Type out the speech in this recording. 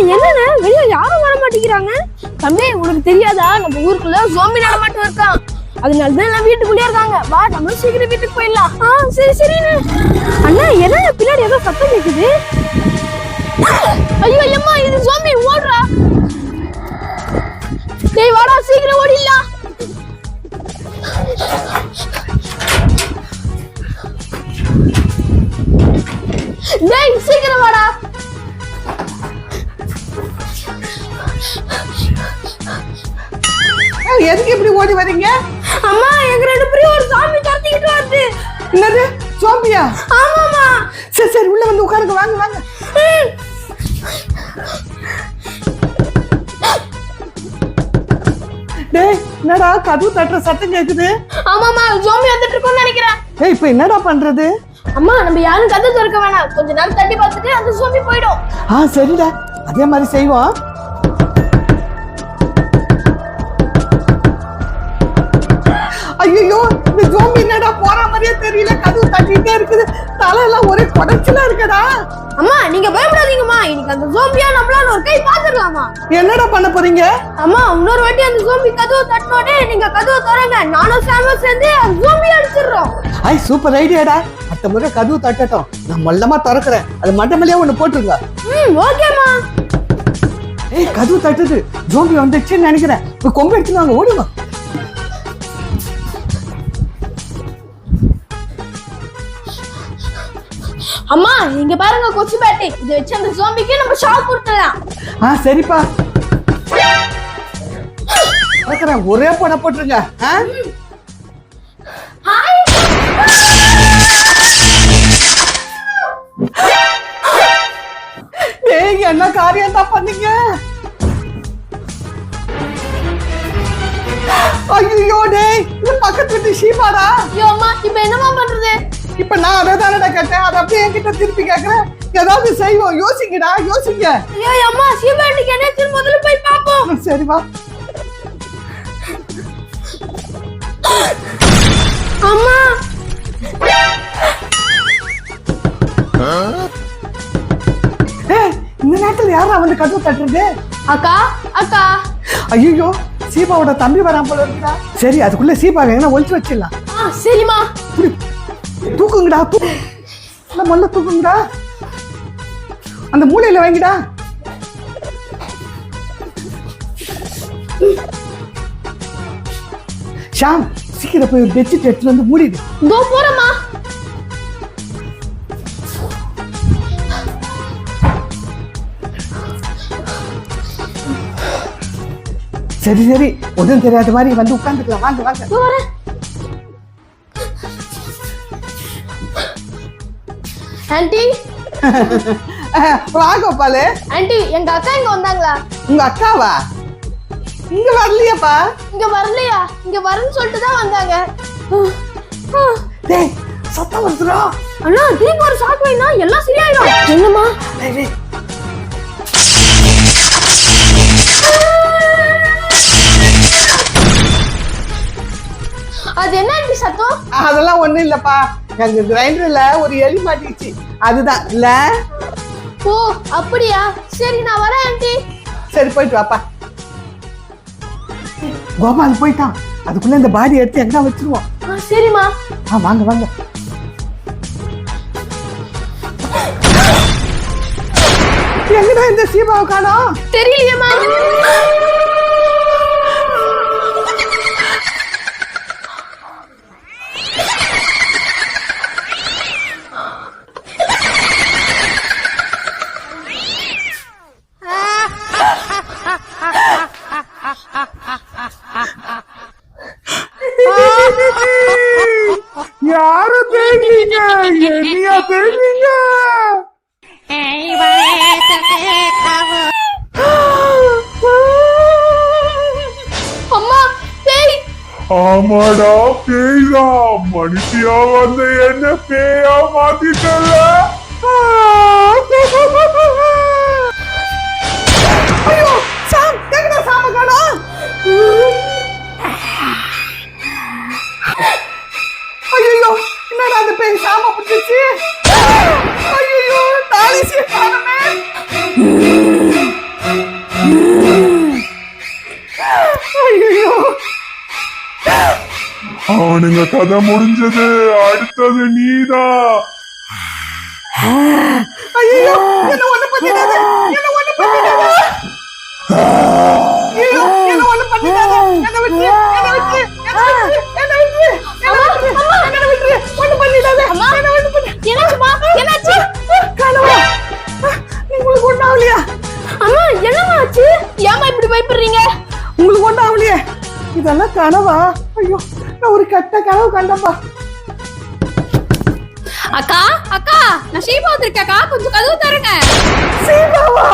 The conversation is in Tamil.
என்னண்ணே வெளியே யாரும் வர மாட்டேங்கிறாங்க? தம்பி உனக்கு தெரியாதா? நம்ம ஊருக்குள்ள சோம்பி நடமாட்டம் இருக்கான் அதனால தான் எல்லாம் வீட்டுக்குள்ளே இருக்காங்க. வா நம்ம சீக்கிரம் வீட்டுக்கு போயிடலாம். ஆ சரி சரிண்ணே. அண்ணா என்ன பின்னாடி ஏதோ சத்தம் கேக்குது? ஐயோ அம்மா இது சோம்பி ஓடுறா. டேய் வாடா சீக்கிரம் ஓடிடலாம். டேய் சீக்கிரம் வாடா. எதுக்கு இப்படி ஓடி வரீங்க அம்மா எங்க ரெண்டு பேரும் ஒரு சாமி துரத்திக்கிட்டு வருது. என்னது? சோம்பியா ஆமாமா சரி சரி உள்ள வந்து உட்காருங்க வாங்க வாங்க. டேய் என்னடா கதவு தட்டுற சத்தம் கேக்குது? ஆமாமா ஜோம்பி வந்துட்டு இருக்கோம்னு நினைக்கிறேன். ஏய் இப்போ என்னடா பண்றது? அம்மா நம்ம யாரும் கதை திறக்க வேணாம். கொஞ்ச நேரம் தட்டி பார்த்துட்டு அந்த ஜோம்பி போயிடும். ஆ சரிடா. அதே மாதிரி செய்வோம். ஐயோ இந்த ஜோம்பி என்னடா போற மாதிரியே தெரியல கதவு தட்டிட்டே இருக்குது. தலையெல்லாம் ஒரே குடைச்சலா இருக்கடா. அம்மா நீங்க பயப்படாதீங்கம்மா. இன்னைக்கு அந்த ஜோம்பியா நம்மளால ஒரு கை பாத்துடலாமா என்னடா பண்ண போறீங்க? அம்மா இன்னொரு வாட்டி அந்த ஜோம்பி கதவை தட்டினோடே நீங்க கதவை திறங்க நானும் சாமும் சேர்ந்து அந்த ஜோம்பி அடிச்சிடுறோம். ஐ சூப்பர் ஐடியாடா அடுத்த முறை கதவு தட்டட்டும். நான் மல்லமா திறக்கிறேன். அது மண்டமலையே ஒண்ணு போட்டுருங்க. ம் ஓகேம்மா. ஏய் கதவு தட்டுது. ஜோம்பி வந்துச்சுன்னு நினைக்கிறேன். இப்போ கொம்பு எடுத்துன்னு வாங்க அம்மா இங்க பாருங்க கொச்சு பேட்டை. இதை வச்சு அந்த ஜோம்பிக்கு நம்ம ஷாக் கொடுத்துடலாம் ஆ சரிப்பா. திறக்கிறேன் ஒரே போட போட்டுருங்க. ஏய் என்ன காரியம் தான் பண்ணீங்க? ஐயோ டேய் இது பக்கத்து வீட்டு ஷீமாடா ஐயோ அம்மா இப்ப என்னம்மா பண்றது? இப்ப நான் அதை தானடா கேட்டேன். அதை அப்படியே என்கிட்ட திருப்பி கேட்கறேன் ஏதாவது செய்வோம் யோசிங்கடா யோசிங்க. ஐயோ அம்மா சீமாட்டிக்கு என்ன முதல்ல போய் பாப்போம். சரி வா. அம்மா. இந்த நேரத்துல யாரா வந்து கதவு தட்டுறது? அக்கா அக்கா. ஐயோ சீபாவோட தம்பி வராம போல இருக்குடா. சரி அதுக்குள்ள சீபா எங்கன்னா ஒழிச்சு வச்சிடலாம். புடி. தூக்குங்கடா தூக்கு மொல்ல தூக்குங்கடா. அந்த மூலையில வாங்கிடா. ஷாம் சீக்கிரம் போய் பெட்ஷீட் எடுத்துட்டு வந்து மூடிடு. இதோ போறேம்மா. சரி சரி. ஒன்றும் தெரியாத மாதிரி வந்து உட்காந்துக்கலாம் வாங்க வாங்க. ஆண்டி அஹ், வா கோபாலு. ஆண்டி எங்க அக்கா இங்க வந்தாங்களா? உங்க அக்காவா? இங்க வரலையாப்பா. இங்க வரலையா? இங்க வரேன்னு சொல்லிட்டு தான் வந்தாங்க. டேய் சத்தம் வருதுடா அண்ணா திருப்பி ஒரு ஷாக் வைனா எல்லாம் சரியாயிடும். என்னம்மா. அது என்ன ஆண்டி சத்தம்? அதெல்லாம் ஒண்ணும் இல்லப்பா. எங்க கிரைண்டர்ல ஒரு எலி மாட்டிக்கிச்சு அதுதான். இல்ல ஓ அப்படியா? சரி நான் வரேன் ஆண்டி. சரி போயிட்டு வாப்பா. கோபால் போயிட்டான். அதுக்குள்ள இந்த பாடி எடுத்து எங்க வச்சிருவோம் சரிம்மா. ஆ வாங்க வாங்க. எங்கடா இந்த சீபாவை காணோம்? தெரியலையேம்மா. யாரு தேய்வீங்க என்னையா பேய். ஆமாடா பேய்தா மனுஷியா வந்து என்ன பேயா மாத்திட்டல அவனுங்க கதை முடிஞ்சது. அடுத்தது நீதான் ஐயோ என்ன ஒண்ணு பண்ணிடாத. என்ன ஒண்ணு பண்ணிடாத. ஐயோ என்ன ஒண்ணு பண்ணிடாத. என்ன விட்டு என்ன விட்டு என்ன விட்டு என்ன விட்டு என்ன விட்டு என்ன விட்டு ஒண்ணு பண்ணிடாத. என்ன ஒண்ணு பண்ணி. என்னாச்சுமா என்னாச்சு? கனவா உங்களுக்கு ஒண்ணு ஆகலையா? அம்மா என்னம்மா ஆச்சு? ஏமா இப்படி பயப்படுறீங்க? உங்களுக்கு ஒண்ணு ஆகலையே. இதெல்லாம் கனவா? ஐயோ நான் ஒரு கெட்ட கனவு கண்டப்பா. அக்கா அக்கா நான் ஷீபா வந்திருக்கேக்கா கொஞ்சம் கதவு தருங்க சீதாவா